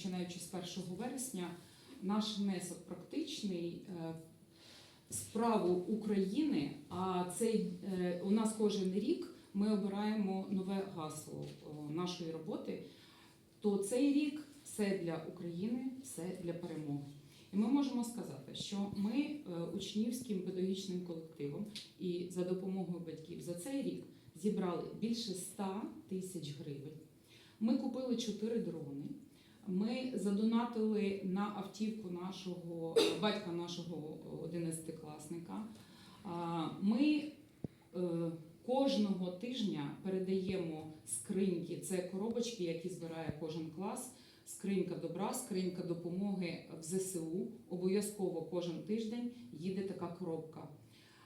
починаючи з 1 вересня, наш внесок практичний е, справу України. А цей е, у нас кожен рік ми обираємо нове гасло нашої роботи. То цей рік все для України, все для перемоги. І ми можемо сказати, що ми е, учнівським педагогічним колективом і за допомогою батьків за цей рік зібрали більше 100 тисяч гривень. Ми купили 4 дрони. Ми задонатили на автівку нашого батька нашого 11-класника. А, Ми е, кожного тижня передаємо скриньки. Це коробочки, які збирає кожен клас. Скринька добра, скринька допомоги в ЗСУ. Обов'язково кожен тиждень їде така коробка.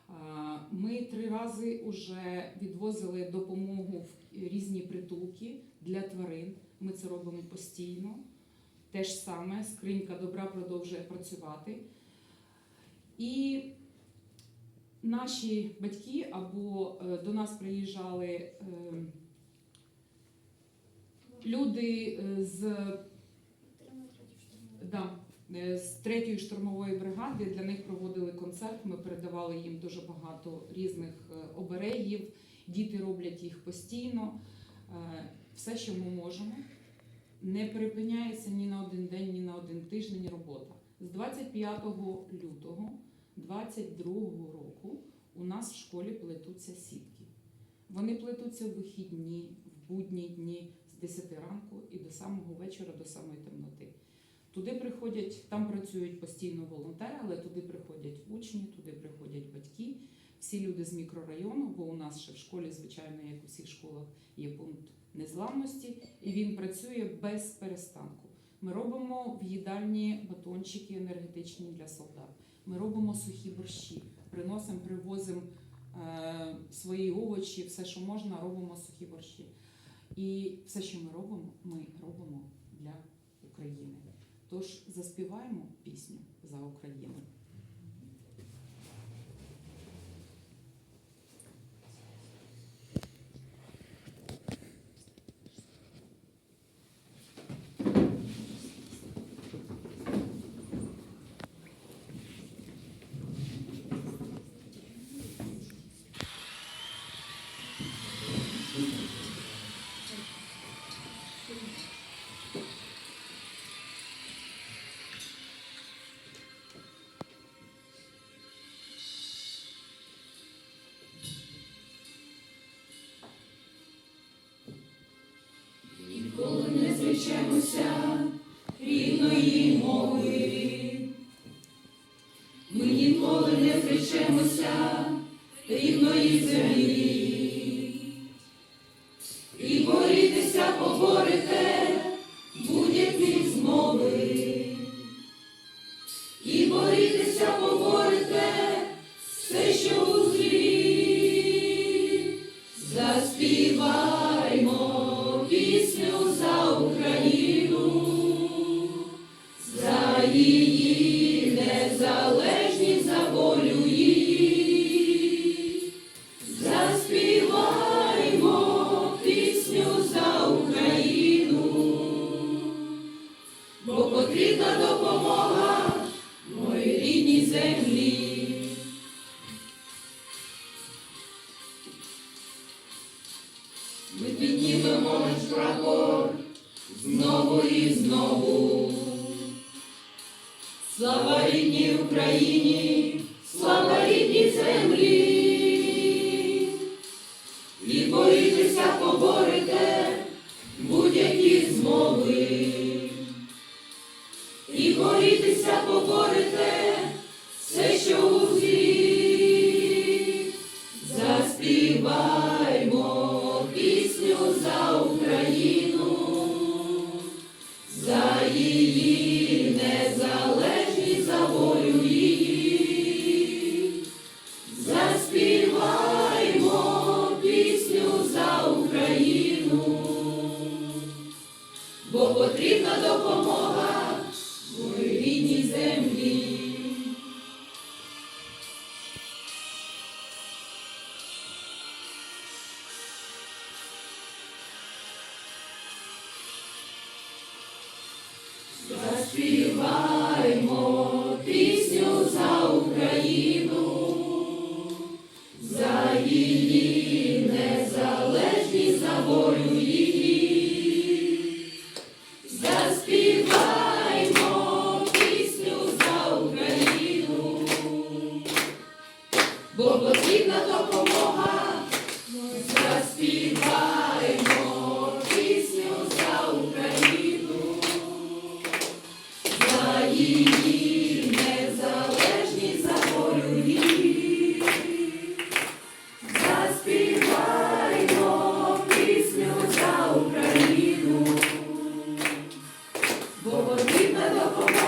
А, Ми три рази вже відвозили допомогу в різні притулки для тварин. Ми це робимо постійно. Те ж саме скринька добра продовжує працювати. І наші батьки або е, до нас приїжджали е, люди е, з, да, е, з третьої штурмової бригади. Для них проводили концерт. Ми передавали їм дуже багато різних е, оберегів. Діти роблять їх постійно. Е, Все, що ми можемо не припиняється ні на один день, ні на один тиждень робота. З 25 лютого 22 року у нас в школі плетуться сітки. Вони плетуться в вихідні, в будні дні з 10 ранку і до самого вечора, до самої темноти. Туди приходять, там працюють постійно волонтери, але туди приходять учні, туди приходять батьки, всі люди з мікрорайону, бо у нас ще в школі, звичайно, як у всіх школах, є пункт незламності, і він працює без перестанку. Ми робимо в їдальні батончики енергетичні для солдат. Ми робимо сухі борщі, приносимо, привозимо е, свої овочі, все, що можна, робимо сухі борщі. І все, що ми робимо, ми. Тож заспіваємо пісню за Україну. Ніколи не зречемося рідної мови. Ми ніколи не зречемося рідної землі. Ми піднімемо наш прапор знову і знову. Слава рідній Україні, слава рідній землі. І борітеся поборете будь-які змови. І борітеся поборете все, що у злі. Заспіваймо Співаймо пісню за Україну. Бо потрібна допомога.